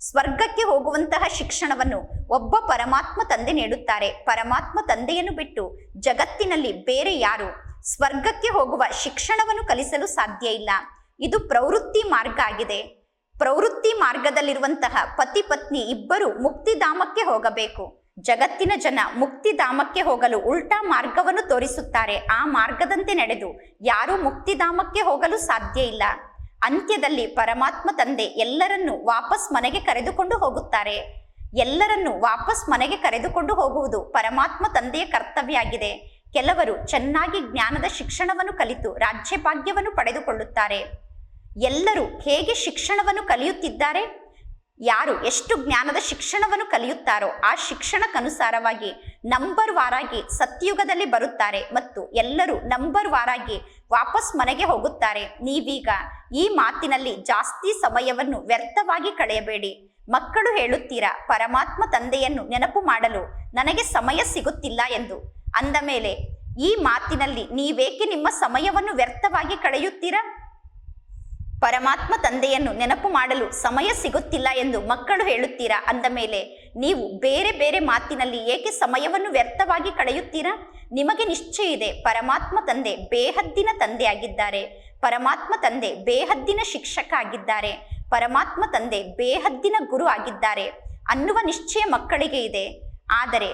ಸ್ವರ್ಗಕ್ಕೆ ಹೋಗುವಂತಹ ಶಿಕ್ಷಣವನ್ನು ಒಬ್ಬ ಪರಮಾತ್ಮ ತಂದೆ ನೀಡುತ್ತಾರೆ. ಪರಮಾತ್ಮ ತಂದೆಯನ್ನು ಬಿಟ್ಟು ಜಗತ್ತಿನಲ್ಲಿ ಬೇರೆ ಯಾರು ಸ್ವರ್ಗಕ್ಕೆ ಹೋಗುವ ಶಿಕ್ಷಣವನ್ನು ಕಲಿಸಲು ಸಾಧ್ಯ ಇಲ್ಲ. ಇದು ಪ್ರವೃತ್ತಿ ಮಾರ್ಗ ಆಗಿದೆ. ಪ್ರವೃತ್ತಿ ಮಾರ್ಗದಲ್ಲಿರುವಂತಹ ಪತಿ ಪತ್ನಿ ಇಬ್ಬರು ಮುಕ್ತಿಧಾಮಕ್ಕೆ ಹೋಗಬೇಕು. ಜಗತ್ತಿನ ಜನ ಮುಕ್ತಿಧಾಮಕ್ಕೆ ಹೋಗಲು ಉಲ್ಟಾ ಮಾರ್ಗವನ್ನು ತೋರಿಸುತ್ತಾರೆ. ಆ ಮಾರ್ಗದಂತೆ ನಡೆದು ಯಾರೂ ಮುಕ್ತಿಧಾಮಕ್ಕೆ ಹೋಗಲು ಸಾಧ್ಯ ಇಲ್ಲ. ಅಂತ್ಯದಲ್ಲಿ ಪರಮಾತ್ಮ ತಂದೆ ಎಲ್ಲರನ್ನು ವಾಪಸ್ ಮನೆಗೆ ಕರೆದುಕೊಂಡು ಹೋಗುತ್ತಾರೆ. ಎಲ್ಲರನ್ನು ವಾಪಸ್ ಮನೆಗೆ ಕರೆದುಕೊಂಡು ಹೋಗುವುದು ಪರಮಾತ್ಮ ತಂದೆಯ ಕರ್ತವ್ಯ ಆಗಿದೆ ಕೆಲವರು ಚೆನ್ನಾಗಿ ಜ್ಞಾನದ ಶಿಕ್ಷಣವನ್ನು ಕಲಿತು ರಾಜ್ಯ ಭಾಗ್ಯವನ್ನು ಪಡೆದುಕೊಳ್ಳುತ್ತಾರೆ. ಎಲ್ಲರೂ ಹೇಗೆ ಶಿಕ್ಷಣವನ್ನು ಕಲಿಯುತ್ತಿದ್ದಾರೆ? ಯಾರು ಎಷ್ಟು ಜ್ಞಾನದ ಶಿಕ್ಷಣವನ್ನು ಕಲಿಯುತ್ತಾರೋ ಆ ಶಿಕ್ಷಣಕ್ಕನುಸಾರವಾಗಿ ನಂಬರ್ ವಾರಾಗಿ ಸತ್ಯುಗದಲ್ಲಿ ಬರುತ್ತಾರೆ ಮತ್ತು ಎಲ್ಲರೂ ನಂಬರ್ ವಾರಾಗಿ ವಾಪಸ್ ಮನೆಗೆ ಹೋಗುತ್ತಾರೆ. ನೀವೀಗ ಈ ಮಾತಿನಲ್ಲಿ ಜಾಸ್ತಿ ಸಮಯವನ್ನು ವ್ಯರ್ಥವಾಗಿ ಕಳೆಯಬೇಡಿ. ಮಕ್ಕಳು ಹೇಳುತ್ತೀರಾ, ಪರಮಾತ್ಮ ತಂದೆಯನ್ನು ನೆನಪು ಮಾಡಲು ನನಗೆ ಸಮಯ ಸಿಗುತ್ತಿಲ್ಲ ಎಂದು. ಅಂದ ಮೇಲೆ, ಈ ಮಾತಿನಲ್ಲಿ ನೀವೇಕೆ ನಿಮ್ಮ ಸಮಯವನ್ನು ವ್ಯರ್ಥವಾಗಿ ಕಳೆಯುತ್ತೀರಾ? ಪರಮಾತ್ಮ ತಂದೆಯನ್ನು ನೆನಪು ಮಾಡಲು ಸಮಯ ಸಿಗುತ್ತಿಲ್ಲ ಎಂದು ಮಕ್ಕಳು ಹೇಳುತ್ತೀರಾ? ಅಂದ ಮೇಲೆ, ನೀವು ಬೇರೆ ಬೇರೆ ಮಾತಿನಲ್ಲಿ ಏಕೆ ಸಮಯವನ್ನು ವ್ಯರ್ಥವಾಗಿ ಕಳೆಯುತ್ತೀರಾ? ನಿಮಗೆ ನಿಶ್ಚಯ ಇದೆ, ಪರಮಾತ್ಮ ತಂದೆ ಬೇಹದ್ದಿನ ತಂದೆಯಾಗಿದ್ದಾರೆ. ಪರಮಾತ್ಮ ತಂದೆ ಬೇಹದ್ದಿನ ಶಿಕ್ಷಕ ಆಗಿದ್ದಾರೆ ಪರಮಾತ್ಮ ತಂದೆ ಬೇಹದ್ದಿನ ಗುರು ಆಗಿದ್ದಾರೆ ಅನ್ನುವ ನಿಶ್ಚಯ ಮಕ್ಕಳಿಗೆ ಇದೆ. ಆದರೆ,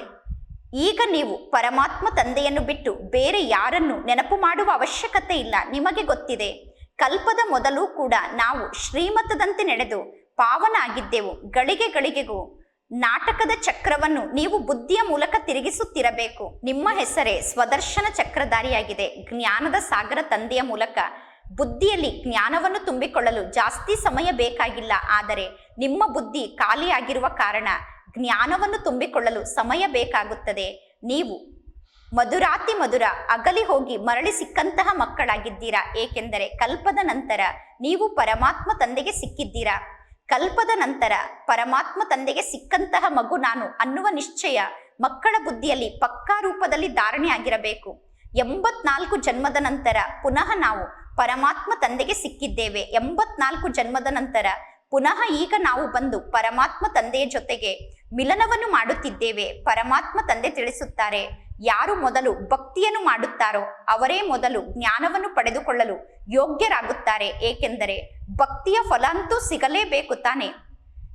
ಈಗ ನೀವು ಪರಮಾತ್ಮ ತಂದೆಯನ್ನು ಬಿಟ್ಟು ಬೇರೆ ಯಾರನ್ನು ನೆನಪು ಮಾಡುವ ಅವಶ್ಯಕತೆ ಇಲ್ಲ, ನಿಮಗೆ ಗೊತ್ತಿದೆ. ಕಲ್ಪದ ಮೊದಲು ಕೂಡ ನಾವು ಶ್ರೀಮತದಂತೆ ನಡೆದು ಪಾವನಾಗಿದ್ದೆವು ಗಳಿಗೆ ಗಳಿಗೆಗೂ. ನಾಟಕದ ಚಕ್ರವನ್ನು ನೀವು ಬುದ್ಧಿಯ ಮೂಲಕ ತಿರುಗಿಸುತ್ತಿರಬೇಕು. ನಿಮ್ಮ ಹೆಸರೇ ಸ್ವದರ್ಶನ ಚಕ್ರಧಾರಿಯಾಗಿದೆ. ಜ್ಞಾನದ ಸಾಗರ ತಂದೆಯ ಮೂಲಕ ಬುದ್ಧಿಯಲ್ಲಿ ಜ್ಞಾನವನ್ನು ತುಂಬಿಕೊಳ್ಳಲು ಜಾಸ್ತಿ ಸಮಯ ಬೇಕಾಗಿಲ್ಲ. ಆದರೆ ನಿಮ್ಮ ಬುದ್ಧಿ ಖಾಲಿಯಾಗಿರುವ ಕಾರಣ ಜ್ಞಾನವನ್ನು ತುಂಬಿಕೊಳ್ಳಲು ಸಮಯ ಬೇಕಾಗುತ್ತದೆ. ನೀವು ಮಧುರಾತಿ ಮಧುರ, ಅಗಲಿ ಹೋಗಿ ಮರಳಿ ಸಿಕ್ಕಂತಹ ಮಕ್ಕಳಾಗಿದ್ದೀರಾ? ಏಕೆಂದರೆ ಕಲ್ಪದ ನಂತರ ನೀವು ಪರಮಾತ್ಮ ತಂದೆಗೆ ಸಿಕ್ಕಿದ್ದೀರಾ? ಕಲ್ಪದ ನಂತರ ಪರಮಾತ್ಮ ತಂದೆಗೆ ಸಿಕ್ಕಂತಹ ಮಗು ನಾನು ಅನ್ನುವ ನಿಶ್ಚಯ ಮಕ್ಕಳ ಬುದ್ಧಿಯಲ್ಲಿ ಪಕ್ಕಾ ರೂಪದಲ್ಲಿ ಧಾರಣೆ ಆಗಿರಬೇಕು. ಎಂಬತ್ನಾಲ್ಕು ಜನ್ಮದ ನಂತರ ಪುನಃ ನಾವು ಪರಮಾತ್ಮ ತಂದೆಗೆ ಸಿಕ್ಕಿದ್ದೇವೆ. ಎಂಬತ್ನಾಲ್ಕು ಜನ್ಮದ ನಂತರ ಪುನಃ ಈಗ ನಾವು ಬಂದು ಪರಮಾತ್ಮ ತಂದೆಯ ಜೊತೆಗೆ ಮಿಲನವನ್ನು ಮಾಡುತ್ತಿದ್ದೇವೆ. ಪರಮಾತ್ಮ ತಂದೆ ತಿಳಿಸುತ್ತಾರೆ ಯಾರು ಮೊದಲು ಭಕ್ತಿಯನ್ನು ಮಾಡುತ್ತಾರೋ ಅವರೇ ಮೊದಲು ಜ್ಞಾನವನ್ನು ಪಡೆದುಕೊಳ್ಳಲು ಯೋಗ್ಯರಾಗುತ್ತಾರೆ. ಏಕೆಂದರೆ ಭಕ್ತಿಯ ಫಲ ಅಂತೂ ಸಿಗಲೇಬೇಕು ತಾನೆ.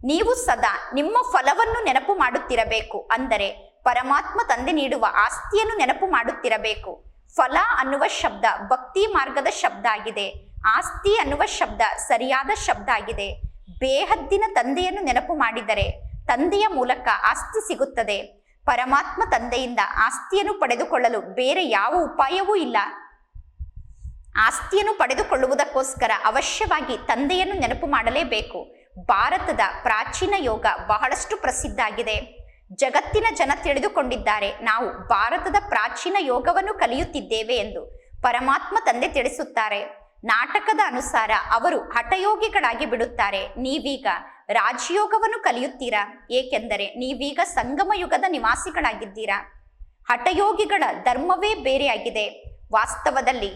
ನೀವು ಸದಾ ನಿಮ್ಮ ಫಲವನ್ನು ನೆನಪು ಮಾಡುತ್ತಿರಬೇಕು. ಅಂದರೆ ಪರಮಾತ್ಮ ತಂದೆ ನೀಡುವ ಆಸ್ತಿಯನ್ನು ನೆನಪು ಮಾಡುತ್ತಿರಬೇಕು. ಫಲ ಅನ್ನುವ ಶಬ್ದ ಭಕ್ತಿ ಮಾರ್ಗದ ಶಬ್ದ ಆಗಿದೆ. ಆಸ್ತಿ ಅನ್ನುವ ಶಬ್ದ ಸರಿಯಾದ ಶಬ್ದ ಆಗಿದೆ. ಬೇಹದ್ದಿನ ತಂದೆಯನ್ನು ನೆನಪು ಮಾಡಿದರೆ ತಂದೆಯ ಮೂಲಕ ಆಸ್ತಿ ಸಿಗುತ್ತದೆ. ಪರಮಾತ್ಮ ತಂದೆಯಿಂದ ಆಸ್ತಿಯನ್ನು ಪಡೆದುಕೊಳ್ಳಲು ಬೇರೆ ಯಾವ ಉಪಾಯವೂ ಇಲ್ಲ. ಆಸ್ತಿಯನ್ನು ಪಡೆದುಕೊಳ್ಳುವುದಕ್ಕೋಸ್ಕರ ಅವಶ್ಯವಾಗಿ ತಂದೆಯನ್ನು ನೆನಪು ಮಾಡಲೇಬೇಕು. ಭಾರತದ ಪ್ರಾಚೀನ ಯೋಗ ಬಹಳಷ್ಟು ಪ್ರಸಿದ್ಧ ಆಗಿದೆ. ಜಗತ್ತಿನ ಜನ ತಿಳಿದುಕೊಂಡಿದ್ದಾರೆ, ನಾವು ಭಾರತದ ಪ್ರಾಚೀನ ಯೋಗವನ್ನು ಕಲಿಯುತ್ತಿದ್ದೇವೆ ಎಂದು ಪರಮಾತ್ಮ ತಂದೆ ತಿಳಿಸುತ್ತಾರೆ. ನಾಟಕದ ಅನುಸಾರ ಅವರು ಹಠಯೋಗಿಗಳಾಗಿ ಬಿಡುತ್ತಾರೆ. ನೀವೀಗ ರಾಜಯೋಗವನ್ನು ಕಲಿಯುತ್ತೀರಾ? ಏಕೆಂದರೆ ನೀವೀಗ ಸಂಗಮ ಯುಗದ ನಿವಾಸಿಗಳಾಗಿದ್ದೀರಾ? ಹಠಯೋಗಿಗಳ ಧರ್ಮವೇ ಬೇರೆಯಾಗಿದೆ. ವಾಸ್ತವದಲ್ಲಿ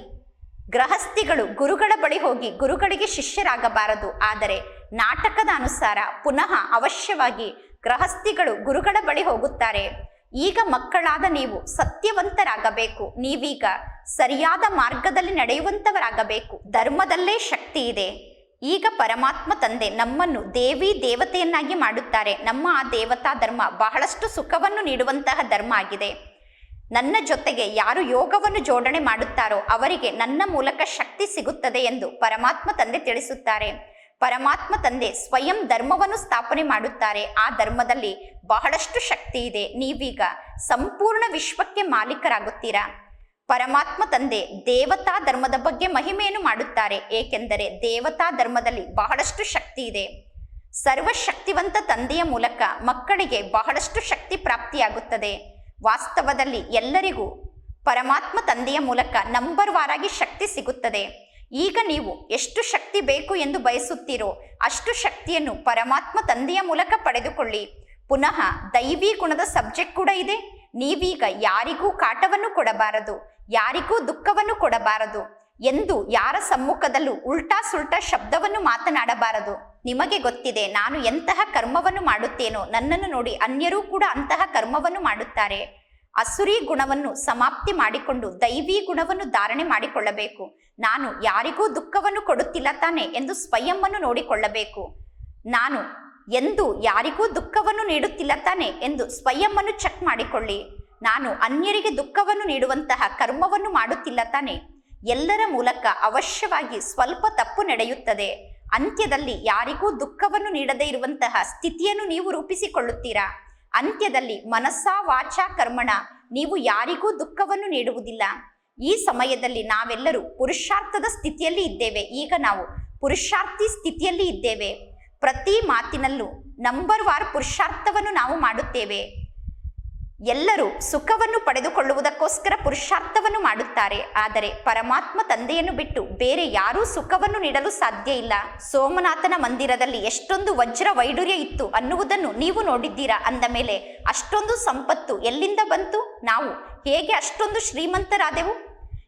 ಗೃಹಸ್ಥಿಗಳು ಗುರುಗಳ ಬಳಿ ಹೋಗಿ ಗುರುಗಳಿಗೆ ಶಿಷ್ಯರಾಗಬಾರದು. ಆದರೆ ನಾಟಕದ ಅನುಸಾರ ಪುನಃ ಅವಶ್ಯವಾಗಿ ಗೃಹಸ್ಥಿಗಳು ಗುರುಗಳ ಬಳಿ ಹೋಗುತ್ತಾರೆ. ಈಗ ಮಕ್ಕಳಾದ ನೀವು ಸತ್ಯವಂತರಾಗಬೇಕು. ನೀವೀಗ ಸರಿಯಾದ ಮಾರ್ಗದಲ್ಲಿ ನಡೆಯುವಂತವರಾಗಬೇಕು. ಧರ್ಮದಲ್ಲೇ ಶಕ್ತಿ ಇದೆ. ಈಗ ಪರಮಾತ್ಮ ತಂದೆ ನಮ್ಮನ್ನು ದೇವಿ ದೇವತೆಯನ್ನಾಗಿ ಮಾಡುತ್ತಾರೆ. ನಮ್ಮ ಆ ದೇವತಾ ಧರ್ಮ ಬಹಳಷ್ಟು ಸುಖವನ್ನು ನೀಡುವಂತಹ ಧರ್ಮ ಆಗಿದೆ. ನನ್ನ ಜೊತೆಗೆ ಯಾರು ಯೋಗವನ್ನು ಜೋಡಣೆ ಮಾಡುತ್ತಾರೋ ಅವರಿಗೆ ನನ್ನ ಮೂಲಕ ಶಕ್ತಿ ಸಿಗುತ್ತದೆ ಎಂದು ಪರಮಾತ್ಮ ತಂದೆ ತಿಳಿಸುತ್ತಾರೆ. ಪರಮಾತ್ಮ ತಂದೆ ಸ್ವಯಂ ಧರ್ಮವನ್ನು ಸ್ಥಾಪನೆ ಮಾಡುತ್ತಾರೆ. ಆ ಧರ್ಮದಲ್ಲಿ ಬಹಳಷ್ಟು ಶಕ್ತಿ ಇದೆ. ನೀವೀಗ ಸಂಪೂರ್ಣ ವಿಶ್ವಕ್ಕೆ ಮಾಲೀಕರಾಗುತ್ತೀರಾ? ಪರಮಾತ್ಮ ತಂದೆ ದೇವತಾ ಧರ್ಮದ ಬಗ್ಗೆ ಮಹಿಮೆಯನ್ನು ಮಾಡುತ್ತಾರೆ. ಏಕೆಂದರೆ ದೇವತಾ ಧರ್ಮದಲ್ಲಿ ಬಹಳಷ್ಟು ಶಕ್ತಿ ಇದೆ. ಸರ್ವಶಕ್ತಿವಂತ ತಂದೆಯ ಮೂಲಕ ಮಕ್ಕಳಿಗೆ ಬಹಳಷ್ಟು ಶಕ್ತಿ ಪ್ರಾಪ್ತಿಯಾಗುತ್ತದೆ. ವಾಸ್ತವದಲ್ಲಿ ಎಲ್ಲರಿಗೂ ಪರಮಾತ್ಮ ತಂದೆಯ ಮೂಲಕ ನಂಬರ್ ವಾರಾಗಿ ಶಕ್ತಿ ಸಿಗುತ್ತದೆ. ಈಗ ನೀವು ಎಷ್ಟು ಶಕ್ತಿ ಬೇಕು ಎಂದು ಬಯಸುತ್ತೀರೋ ಅಷ್ಟು ಶಕ್ತಿಯನ್ನು ಪರಮಾತ್ಮ ತಂದೆಯ ಮೂಲಕ ಪಡೆದುಕೊಳ್ಳಿ. ಪುನಃ ದೈವಿ ಗುಣದ ಸಬ್ಜೆಕ್ಟ್ ಕೂಡ ಇದೆ. ನೀವೀಗ ಯಾರಿಗೂ ಕಾಟವನ್ನು ಕೊಡಬಾರದು, ಯಾರಿಗೂ ದುಃಖವನ್ನು ಕೊಡಬಾರದು ಎಂದು ಯಾರ ಸಮ್ಮುಖದಲ್ಲೂ ಉಲ್ಟಾ ಸುಲ್ಟಾ ಶಬ್ದವನ್ನು ಮಾತನಾಡಬಾರದು. ನಿಮಗೆ ಗೊತ್ತಿದೆ ನಾನು ಎಂತಹ ಕರ್ಮವನ್ನು ಮಾಡುತ್ತೇನೋ ನನ್ನನ್ನು ನೋಡಿ ಅನ್ಯರೂ ಕೂಡ ಅಂತಹ ಕರ್ಮವನ್ನು ಮಾಡುತ್ತಾರೆ. ಅಸುರಿ ಗುಣವನ್ನು ಸಮಾಪ್ತಿ ಮಾಡಿಕೊಂಡು ದೈವಿ ಗುಣವನ್ನು ಧಾರಣೆ ಮಾಡಿಕೊಳ್ಳಬೇಕು. ನಾನು ಯಾರಿಗೂ ದುಃಖವನ್ನು ಕೊಡುತ್ತಿಲ್ಲ ತಾನೆ ಎಂದು ಸ್ವಯಂವನ್ನು ನೋಡಿಕೊಳ್ಳಬೇಕು. ನಾನು ಎಂದು ಯಾರಿಗೂ ದುಃಖವನ್ನು ನೀಡುತ್ತಿಲ್ಲ ತಾನೆ ಎಂದು ಸ್ವಯಂವನ್ನು ಚೆಕ್ ಮಾಡಿಕೊಳ್ಳಿ. ನಾನು ಅನ್ಯರಿಗೆ ದುಃಖವನ್ನು ನೀಡುವಂತಹ ಕರ್ಮವನ್ನು ಮಾಡುತ್ತಿಲ್ಲ ತಾನೆ. ಎಲ್ಲರ ಮೂಲಕ ಅವಶ್ಯವಾಗಿ ಸ್ವಲ್ಪ ತಪ್ಪು ನಡೆಯುತ್ತದೆ. ಅಂತ್ಯದಲ್ಲಿ ಯಾರಿಗೂ ದುಃಖವನ್ನು ನೀಡದೇ ಇರುವಂತಹ ಸ್ಥಿತಿಯನ್ನು ನೀವು ರೂಪಿಸಿಕೊಳ್ಳುತ್ತೀರಾ? ಅಂತ್ಯದಲ್ಲಿ ಮನಸ್ಸ ವಾಚ ಕರ್ಮಣ, ನೀವು ಯಾರಿಗೂ ದುಃಖವನ್ನು ನೀಡುವುದಿಲ್ಲ. ಈ ಸಮಯದಲ್ಲಿ ನಾವೆಲ್ಲರೂ ಪುರುಷಾರ್ಥದ ಸ್ಥಿತಿಯಲ್ಲಿ ಇದ್ದೇವೆ. ಈಗ ನಾವು ಪುರುಷಾರ್ಥಿ ಸ್ಥಿತಿಯಲ್ಲಿ ಇದ್ದೇವೆ. ಪ್ರತಿ ಮಾತಿನಲ್ಲೂ ನಂಬರ್ ವಾರ್ ಪುರುಷಾರ್ಥವನ್ನು ನಾವು ಮಾಡುತ್ತೇವೆ. ಎಲ್ಲರೂ ಸುಖವನ್ನು ಪಡೆದುಕೊಳ್ಳುವುದಕ್ಕೋಸ್ಕರ ಪುರುಷಾರ್ಥವನ್ನು ಮಾಡುತ್ತಾರೆ. ಆದರೆ ಪರಮಾತ್ಮ ತಂದೆಯನ್ನು ಬಿಟ್ಟು ಬೇರೆ ಯಾರೂ ಸುಖವನ್ನು ನೀಡಲು ಸಾಧ್ಯ ಇಲ್ಲ. ಸೋಮನಾಥನ ಮಂದಿರದಲ್ಲಿ ಎಷ್ಟೊಂದು ವಜ್ರ ವೈಡೂರ್ಯ ಇತ್ತು ಅನ್ನುವುದನ್ನು ನೀವು ನೋಡಿದ್ದೀರಾ? ಅಂದ ಮೇಲೆ, ಅಷ್ಟೊಂದು ಸಂಪತ್ತು ಎಲ್ಲಿಂದ ಬಂತು? ನಾವು ಹೇಗೆ ಅಷ್ಟೊಂದು ಶ್ರೀಮಂತರಾದೆವು?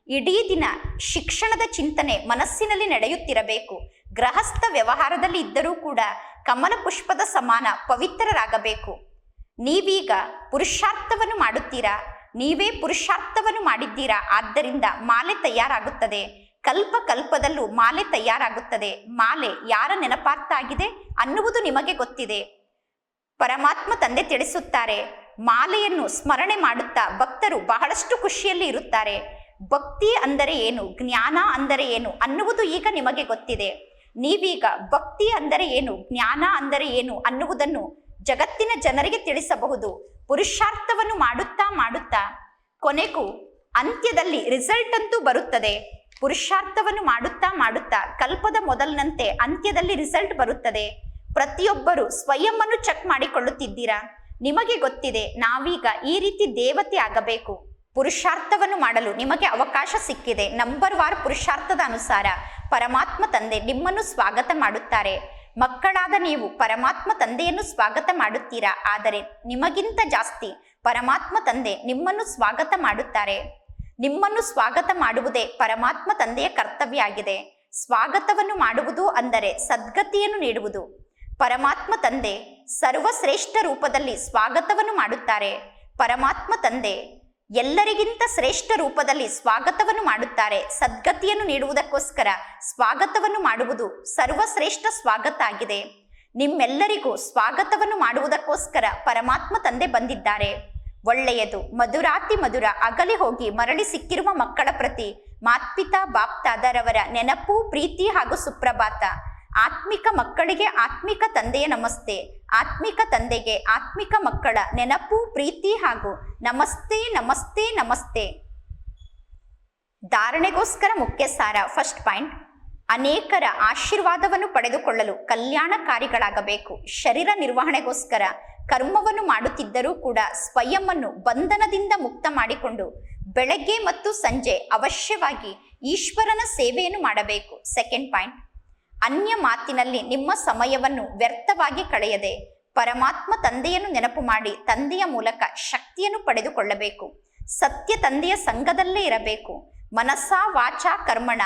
ಇಡೀ ದಿನ ಶಿಕ್ಷಣದ ಚಿಂತನೆ ಮನಸ್ಸಿನಲ್ಲಿ ನಡೆಯುತ್ತಿರಬೇಕು. ಗೃಹಸ್ಥ ವ್ಯವಹಾರದಲ್ಲಿ ಇದ್ದರೂ ಕೂಡ ಕಮಲ ಪುಷ್ಪದ ಸಮಾನ ಪವಿತ್ರರಾಗಬೇಕು. ನೀವೀಗ ಪುರುಷಾರ್ಥವನ್ನು ಮಾಡುತ್ತೀರಾ? ನೀವೇ ಪುರುಷಾರ್ಥವನ್ನು ಮಾಡಿದ್ದೀರಾ? ಆದ್ದರಿಂದ ಮಾಲೆ ತಯಾರಾಗುತ್ತದೆ. ಕಲ್ಪ ಕಲ್ಪದಲ್ಲೂ ಮಾಲೆ ತಯಾರಾಗುತ್ತದೆ. ಮಾಲೆ ಯಾರ ನೆನಪಾರ್ಥ ಆಗಿದೆ ಅನ್ನುವುದು ನಿಮಗೆ ಗೊತ್ತಿದೆ. ಪರಮಾತ್ಮ ತಂದೆ ತಿಳಿಸುತ್ತಾರೆ, ಮಾಲೆಯನ್ನು ಸ್ಮರಣೆ ಮಾಡುತ್ತಾ ಭಕ್ತರು ಬಹಳಷ್ಟು ಖುಷಿಯಲ್ಲಿ ಇರುತ್ತಾರೆ. ಭಕ್ತಿ ಅಂದರೆ ಏನು? ಜ್ಞಾನ ಅಂದರೆ ಏನು ಅನ್ನುವುದು ಈಗ ನಿಮಗೆ ಗೊತ್ತಿದೆ. ನೀವೀಗ ಭಕ್ತಿ ಅಂದರೆ ಏನು, ಜ್ಞಾನ ಅಂದರೆ ಏನು ಅನ್ನುವುದನ್ನು ಜಗತ್ತಿನ ಜನರಿಗೆ ತಿಳಿಸಬಹುದು. ಪುರುಷಾರ್ಥವನ್ನು ಮಾಡುತ್ತಾ ಮಾಡುತ್ತಾ ಕೊನೆಗೂ ಅಂತ್ಯದಲ್ಲಿ ರಿಸಲ್ಟ್ ಅಂತೂ ಬರುತ್ತದೆ. ಪುರುಷಾರ್ಥವನ್ನು ಮಾಡುತ್ತಾ ಮಾಡುತ್ತಾ ಕಲ್ಪದ ಮೊದಲಿನಂತೆ ಅಂತ್ಯದಲ್ಲಿ ರಿಸಲ್ಟ್ ಬರುತ್ತದೆ. ಪ್ರತಿಯೊಬ್ಬರು ಸ್ವಯಂ ಅನ್ನು ಚೆಕ್ ಮಾಡಿಕೊಳ್ಳುತ್ತಿದ್ದೀರಾ? ನಿಮಗೆ ಗೊತ್ತಿದೆ, ನಾವೀಗ ಈ ರೀತಿ ದೇವತೆ ಆಗಬೇಕು. ಪುರುಷಾರ್ಥವನ್ನು ಮಾಡಲು ನಿಮಗೆ ಅವಕಾಶ ಸಿಕ್ಕಿದೆ. ನಂಬರ್ ವಾರ್ ಪುರುಷಾರ್ಥದ ಅನುಸಾರ ಪರಮಾತ್ಮ ತಂದೆ ನಿಮ್ಮನ್ನು ಸ್ವಾಗತ ಮಾಡುತ್ತಾರೆ. ಮಕ್ಕಳಾದ ನೀವು ಪರಮಾತ್ಮ ತಂದೆಯನ್ನು ಸ್ವಾಗತ ಮಾಡುತ್ತೀರಾ? ಆದರೆ ನಿಮಗಿಂತ ಜಾಸ್ತಿ ಪರಮಾತ್ಮ ತಂದೆ ನಿಮ್ಮನ್ನು ಸ್ವಾಗತ ಮಾಡುತ್ತಾರೆ. ನಿಮ್ಮನ್ನು ಸ್ವಾಗತ ಮಾಡುವುದೇ ಪರಮಾತ್ಮ ತಂದೆಯ ಕರ್ತವ್ಯ ಆಗಿದೆ ಸ್ವಾಗತವನ್ನು ಮಾಡುವುದು ಅಂದರೆ ಸದ್ಗತಿಯನ್ನು ನೀಡುವುದು. ಪರಮಾತ್ಮ ತಂದೆ ಸರ್ವಶ್ರೇಷ್ಠ ರೂಪದಲ್ಲಿ ಸ್ವಾಗತವನ್ನು ಮಾಡುತ್ತಾರೆ. ಪರಮಾತ್ಮ ತಂದೆ ಎಲ್ಲರಿಗಿಂತ ಶ್ರೇಷ್ಠ ರೂಪದಲ್ಲಿ ಸ್ವಾಗತವನ್ನು ಮಾಡುತ್ತಾರೆ. ಸದ್ಗತಿಯನ್ನು ನೀಡುವುದಕ್ಕೋಸ್ಕರ ಸ್ವಾಗತವನ್ನು ಮಾಡುವುದು ಸರ್ವಶ್ರೇಷ್ಠ ಸ್ವಾಗತ ಆಗಿದೆ. ನಿಮ್ಮೆಲ್ಲರಿಗೂ ಸ್ವಾಗತವನ್ನು ಮಾಡುವುದಕ್ಕೋಸ್ಕರ ಪರಮಾತ್ಮ ತಂದೆ ಬಂದಿದ್ದಾರೆ. ಒಳ್ಳೆಯದು, ಮಧುರಾತಿ ಮಧುರ, ಅಗಲಿ ಹೋಗಿ ಮರಳಿ ಸಿಕ್ಕಿರುವ ಮಕ್ಕಳ ಪ್ರತಿ ಮಾತ್ಪಿತಾ ಬಾಪ್ತಾದರವರ ನೆನಪು, ಪ್ರೀತಿ ಹಾಗೂ ಸುಪ್ರಭಾತ. ಆತ್ಮಿಕ ಮಕ್ಕಳಿಗೆ ಆತ್ಮಿಕ ತಂದೆಯ ನಮಸ್ತೆ. ಆತ್ಮಿಕ ತಂದೆಗೆ ಆತ್ಮಿಕ ಮಕ್ಕಳ ನೆನಪು, ಪ್ರೀತಿ ಹಾಗೂ ನಮಸ್ತೆ ನಮಸ್ತೆ ನಮಸ್ತೆ. ಧಾರಣೆಗೋಸ್ಕರ ಮುಖ್ಯ ಸಾರ ಫಸ್ಟ್ ಪಾಯಿಂಟ್ ಅನೇಕರ ಆಶೀರ್ವಾದವನ್ನು ಪಡೆದುಕೊಳ್ಳಲು ಕಲ್ಯಾಣಕಾರಿಗಳಾಗಬೇಕು. ಶರೀರ ನಿರ್ವಹಣೆಗೋಸ್ಕರ ಕರ್ಮವನ್ನು ಮಾಡುತ್ತಿದ್ದರೂ ಕೂಡ ಸ್ವಯಂವನ್ನು ಬಂಧನದಿಂದ ಮುಕ್ತ ಮಾಡಿಕೊಂಡು ಬೆಳಗ್ಗೆ ಮತ್ತು ಸಂಜೆ ಅವಶ್ಯವಾಗಿ ಈಶ್ವರನ ಸೇವೆಯನ್ನು ಮಾಡಬೇಕು. ಸೆಕೆಂಡ್ ಪಾಯಿಂಟ್ ಅನ್ಯ ಮಾತಿನಲ್ಲಿ ನಿಮ್ಮ ಸಮಯವನ್ನು ವ್ಯರ್ಥವಾಗಿ ಕಳೆಯದೆ ಪರಮಾತ್ಮ ತಂದೆಯನ್ನು ನೆನಪು ಮಾಡಿ ತಂದೆಯ ಮೂಲಕ ಶಕ್ತಿಯನ್ನು ಪಡೆದುಕೊಳ್ಳಬೇಕು. ಸತ್ಯ ತಂದೆಯ ಸಂಘದಲ್ಲೇ ಇರಬೇಕು. ಮನಸ್ಸ ವಾಚ ಕರ್ಮಣ,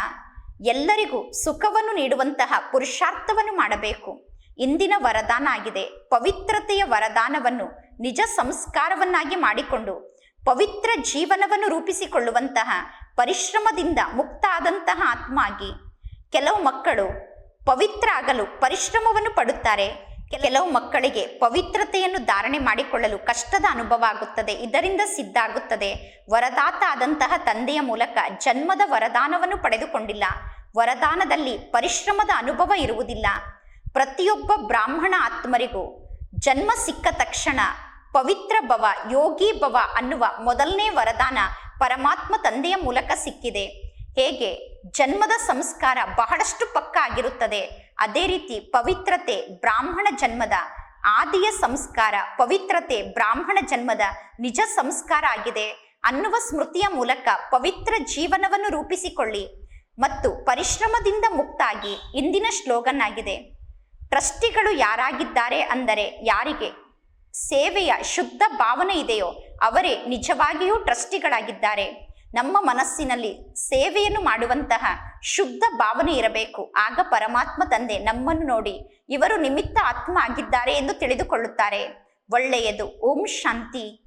ಎಲ್ಲರಿಗೂ ಸುಖವನ್ನು ನೀಡುವಂತಹ ಪುರುಷಾರ್ಥವನ್ನು ಮಾಡಬೇಕು. ಇಂದಿನ ವರದಾನ ಆಗಿದೆ. ಪವಿತ್ರತೆಯ ವರದಾನವನ್ನು ನಿಜ ಸಂಸ್ಕಾರವನ್ನಾಗಿ ಮಾಡಿಕೊಂಡು ಪವಿತ್ರ ಜೀವನವನ್ನು ರೂಪಿಸಿಕೊಳ್ಳುವಂತಹ ಪರಿಶ್ರಮದಿಂದ ಮುಕ್ತ ಆದಂತಹ ಆತ್ಮ ಆಗಿ. ಕೆಲವು ಮಕ್ಕಳು ಪವಿತ್ರ ಆಗಲು ಪರಿಶ್ರಮವನ್ನು ಪಡುತ್ತಾರೆ. ಕೆಲವು ಮಕ್ಕಳಿಗೆ ಪವಿತ್ರತೆಯನ್ನು ಧಾರಣೆ ಮಾಡಿಕೊಳ್ಳಲು ಕಷ್ಟದ ಅನುಭವ ಆಗುತ್ತದೆ, ಇದರಿಂದ ಸಿದ್ಧ ಆಗುತ್ತದೆ ವರದಾತ ಆದಂತಹ ತಂದೆಯ ಮೂಲಕ ಜನ್ಮದ ವರದಾನವನ್ನು ಪಡೆದುಕೊಂಡಿಲ್ಲ. ವರದಾನದಲ್ಲಿ ಪರಿಶ್ರಮದ ಅನುಭವ ಇರುವುದಿಲ್ಲ. ಪ್ರತಿಯೊಬ್ಬ ಬ್ರಾಹ್ಮಣ ಆತ್ಮರಿಗೂ ಜನ್ಮ ಸಿಕ್ಕ ತಕ್ಷಣ ಪವಿತ್ರ ಭವ, ಯೋಗಿ ಭವ ಅನ್ನುವ ಮೊದಲನೇ ವರದಾನ ಪರಮಾತ್ಮ ತಂದೆಯ ಮೂಲಕ ಸಿಕ್ಕಿದೆ. ಹೇಗೆ? ಜನ್ಮದ ಸಂಸ್ಕಾರ ಬಹಳಷ್ಟು ಪಕ್ಕ ಆಗಿರುತ್ತದೆ. ಅದೇ ರೀತಿ ಪವಿತ್ರತೆ ಬ್ರಾಹ್ಮಣ ಜನ್ಮದ ಆದಿಯ ಸಂಸ್ಕಾರ ಪವಿತ್ರತೆ ಬ್ರಾಹ್ಮಣ ಜನ್ಮದ ನಿಜ ಸಂಸ್ಕಾರ ಆಗಿದೆ ಅನ್ನುವ ಸ್ಮೃತಿಯ ಮೂಲಕ ಪವಿತ್ರ ಜೀವನವನ್ನು ರೂಪಿಸಿಕೊಳ್ಳಿ ಮತ್ತು ಪರಿಶ್ರಮದಿಂದ ಮುಕ್ತಾಗಿ ಇಂದಿನ ಸ್ಲೋಗನ್ ಆಗಿದೆ ಟ್ರಸ್ಟಿಗಳು ಯಾರಾಗಿದ್ದಾರೆ ಅಂದರೆ ಯಾರಿಗೆ ಸೇವೆಯ ಶುದ್ಧ ಭಾವನೆ ಇದೆಯೋ ಅವರೇ ನಿಜವಾಗಿಯೂ ಟ್ರಸ್ಟಿಗಳಾಗಿದ್ದಾರೆ. ನಮ್ಮ ಮನಸ್ಸಿನಲ್ಲಿ ಸೇವೆಯನ್ನು ಮಾಡುವಂತಹ ಶುದ್ಧ ಭಾವನೆ ಇರಬೇಕು. ಆಗ ಪರಮಾತ್ಮ ತಂದೆ ನಮ್ಮನ್ನು ನೋಡಿ ಇವರು ನಿಮಿತ್ತ ಆತ್ಮ ಆಗಿದ್ದಾರೆ ಎಂದು ತಿಳಿದುಕೊಳ್ಳುತ್ತಾರೆ. ಒಳ್ಳೆಯದು. ಓಂ ಶಾಂತಿ.